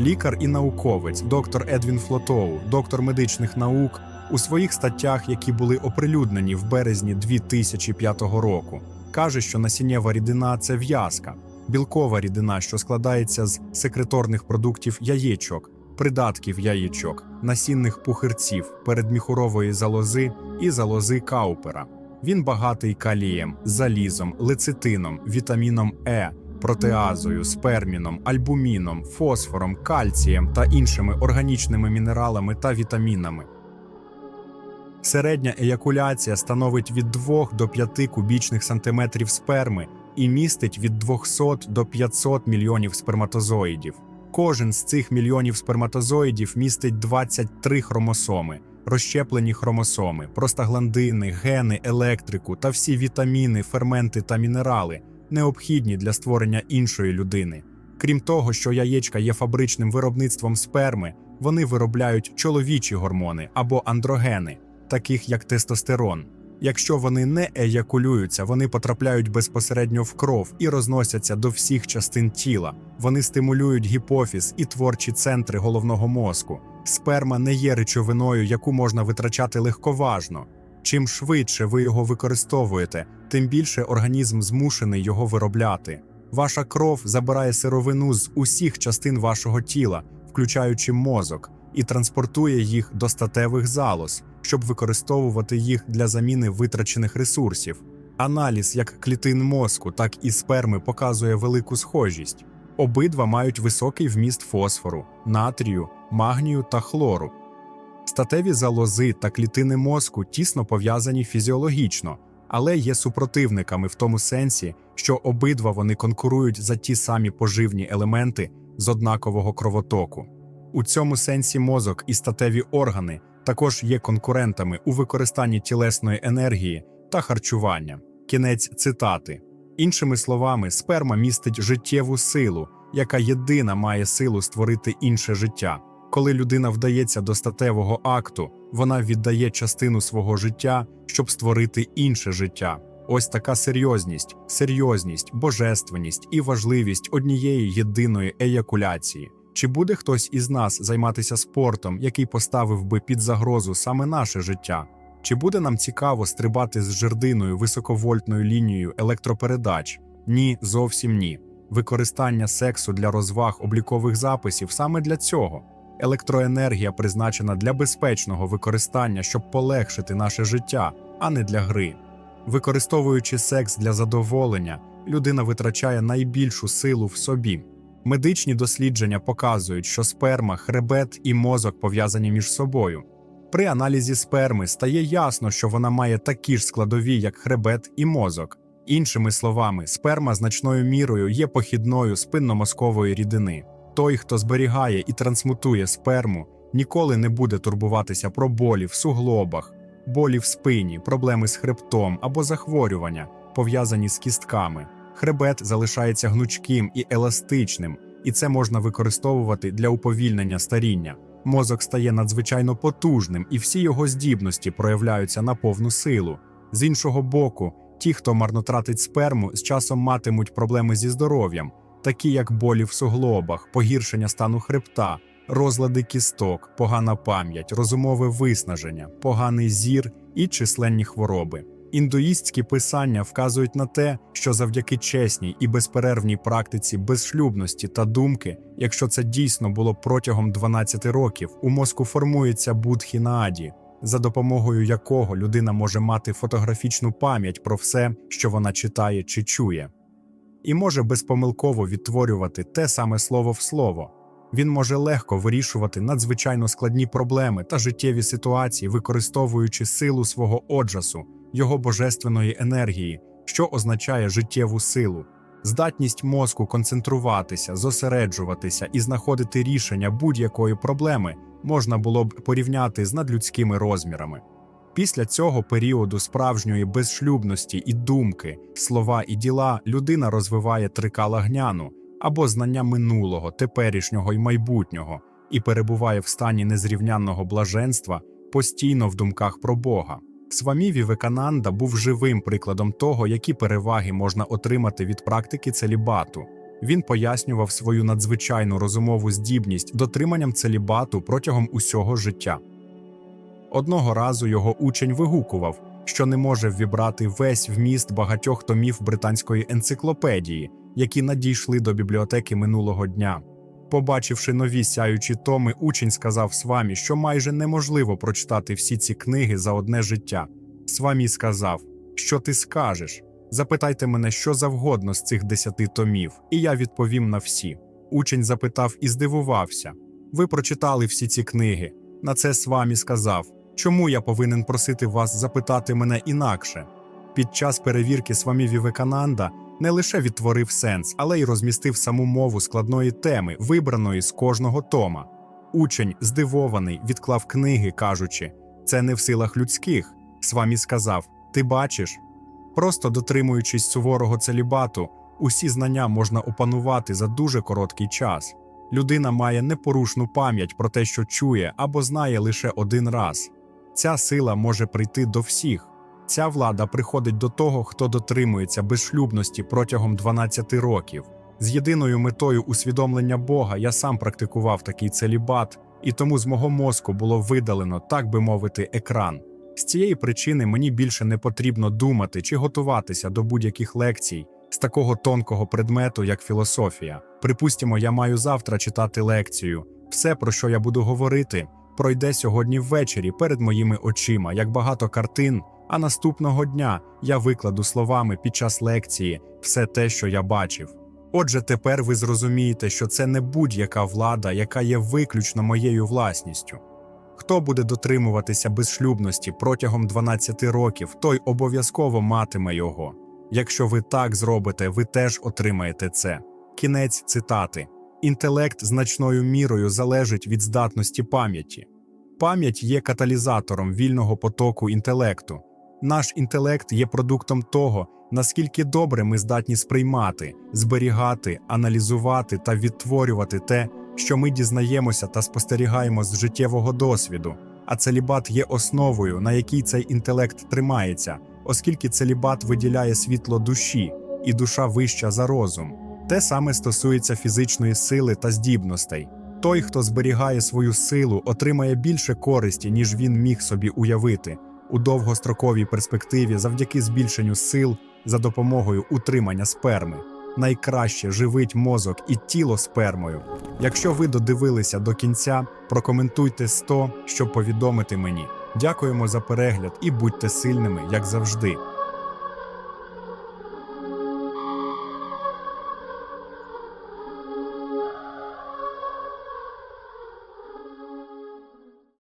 лікар і науковець, доктор Едвін Флотоу, доктор медичних наук, у своїх статтях, які були оприлюднені в березні 2005 року, каже, що насіннєва рідина це в'язка, білкова рідина, що складається з секреторних продуктів яєчок, придатків яєчок, насінних пухирців, передміхурової залози і залози каупера. Він багатий калієм, залізом, лецитином, вітаміном Е, протеазою, сперміном, альбуміном, фосфором, кальцієм та іншими органічними мінералами та вітамінами. Середня еякуляція становить від 2 до 5 кубічних сантиметрів сперми і містить від 200 до 500 мільйонів сперматозоїдів. Кожен з цих мільйонів сперматозоїдів містить 23 хромосоми, розщеплені хромосоми, простагландини, гени, електрику та всі вітаміни, ферменти та мінерали, необхідні для створення іншої людини. Крім того, що яєчка є фабричним виробництвом сперми, вони виробляють чоловічі гормони або андрогени, таких як тестостерон. Якщо вони не еякулюються, вони потрапляють безпосередньо в кров і розносяться до всіх частин тіла. Вони стимулюють гіпофіз і творчі центри головного мозку. Сперма не є речовиною, яку можна витрачати легковажно. Чим швидше ви його використовуєте, тим більше організм змушений його виробляти. Ваша кров забирає сировину з усіх частин вашого тіла, включаючи мозок, і транспортує їх до статевих залоз, щоб використовувати їх для заміни витрачених ресурсів. Аналіз як клітин мозку, так і сперми показує велику схожість. Обидва мають високий вміст фосфору, натрію, магнію та хлору. Статеві залози та клітини мозку тісно пов'язані фізіологічно, але є супротивниками в тому сенсі, що обидва вони конкурують за ті самі поживні елементи з однакового кровотоку. У цьому сенсі мозок і статеві органи також є конкурентами у використанні тілесної енергії та харчування. Кінець цитати. Іншими словами, сперма містить життєву силу, яка єдина має силу створити інше життя. Коли людина вдається до статевого акту, вона віддає частину свого життя, щоб створити інше життя. Ось така серйозність, серйозність, божественність і важливість однієї єдиної еякуляції. Чи буде хтось із нас займатися спортом, який поставив би під загрозу саме наше життя? Чи буде нам цікаво стрибати з жердиною високовольтною лінією електропередач? Ні, зовсім ні. Використання сексу для розваг облікових записів саме для цього. Електроенергія призначена для безпечного використання, щоб полегшити наше життя, а не для гри. Використовуючи секс для задоволення, людина витрачає найбільшу силу в собі. Медичні дослідження показують, що сперма, хребет і мозок пов'язані між собою. При аналізі сперми стає ясно, що вона має такі ж складові, як хребет і мозок. Іншими словами, сперма значною мірою є похідною спинномозкової рідини. Той, хто зберігає і трансмутує сперму, ніколи не буде турбуватися про болі в суглобах, болі в спині, проблеми з хребтом або захворювання, пов'язані з кістками. Хребет залишається гнучким і еластичним, і це можна використовувати для уповільнення старіння. Мозок стає надзвичайно потужним, і всі його здібності проявляються на повну силу. З іншого боку, ті, хто марно тратить сперму, з часом матимуть проблеми зі здоров'ям, такі як болі в суглобах, погіршення стану хребта, розлади кісток, погана пам'ять, розумове виснаження, поганий зір і численні хвороби. Індуїстські писання вказують на те, що завдяки чесній і безперервній практиці безшлюбності та думки, якщо це дійсно було протягом 12 років, у мозку формується будхінааді, за допомогою якого людина може мати фотографічну пам'ять про все, що вона читає чи чує, і може безпомилково відтворювати те саме слово в слово. Він може легко вирішувати надзвичайно складні проблеми та життєві ситуації, використовуючи силу свого оджасу його божественної енергії, що означає життєву силу, здатність мозку концентруватися, зосереджуватися і знаходити рішення будь-якої проблеми можна було б порівняти з надлюдськими розмірами. Після цього періоду справжньої безшлюбності і думки, слова і діла людина розвиває трикала гняну або знання минулого, теперішнього і майбутнього, і перебуває в стані незрівнянного блаженства постійно в думках про Бога. Свамі Вівекананда був живим прикладом того, які переваги можна отримати від практики целібату. Він пояснював свою надзвичайну розумову здібність дотриманням целібату протягом усього життя. Одного разу його учень вигукував, що не може ввібрати весь вміст багатьох томів британської енциклопедії, які надійшли до бібліотеки минулого дня. Побачивши нові сяючі томи, учень сказав Свамі, що майже неможливо прочитати всі ці книги за одне життя. Свамі сказав, що ти скажеш. Запитайте мене що завгодно з цих десяти томів, і я відповім на всі. Учень запитав і здивувався. Ви прочитали всі ці книги. На це Свамі сказав: Чому я повинен просити вас запитати мене інакше? Під час перевірки Свамі Вівекананда не лише відтворив сенс, але й розмістив саму мову складної теми, вибраної з кожного тома. Учень, здивований, відклав книги, кажучи, це не в силах людських. Свамі сказав: Ти бачиш? Просто дотримуючись суворого целібату, усі знання можна опанувати за дуже короткий час. Людина має непорушну пам'ять про те, що чує або знає лише один раз. Ця сила може прийти до всіх. Ця влада приходить до того, хто дотримується безшлюбності протягом 12 років. З єдиною метою усвідомлення Бога я сам практикував такий целібат, і тому з мого мозку було видалено, так би мовити, екран. З цієї причини мені більше не потрібно думати чи готуватися до будь-яких лекцій з такого тонкого предмету, як філософія. Припустимо, я маю завтра читати лекцію. Все, про що я буду говорити, пройде сьогодні ввечері перед моїми очима, як багато картин. А наступного дня я викладу словами під час лекції все те, що я бачив. Отже, тепер ви зрозумієте, що це не будь-яка влада, яка є виключно моєю власністю. Хто буде дотримуватися безшлюбності протягом 12 років, той обов'язково матиме його. Якщо ви так зробите, ви теж отримаєте це. Кінець цитати: інтелект значною мірою залежить від здатності пам'яті. Пам'ять є каталізатором вільного потоку інтелекту. Наш інтелект є продуктом того, наскільки добре ми здатні сприймати, зберігати, аналізувати та відтворювати те, що ми дізнаємося та спостерігаємо з життєвого досвіду. А целібат є основою, на якій цей інтелект тримається, оскільки целібат виділяє світло душі, і душа вища за розум. Те саме стосується фізичної сили та здібностей. Той, хто зберігає свою силу, отримає більше користі, ніж він міг собі уявити у довгостроковій перспективі завдяки збільшенню сил за допомогою утримання сперми. Найкраще живить мозок і тіло спермою. Якщо ви додивилися до кінця, прокоментуйте 100, щоб повідомити мені. Дякуємо за перегляд і будьте сильними, як завжди.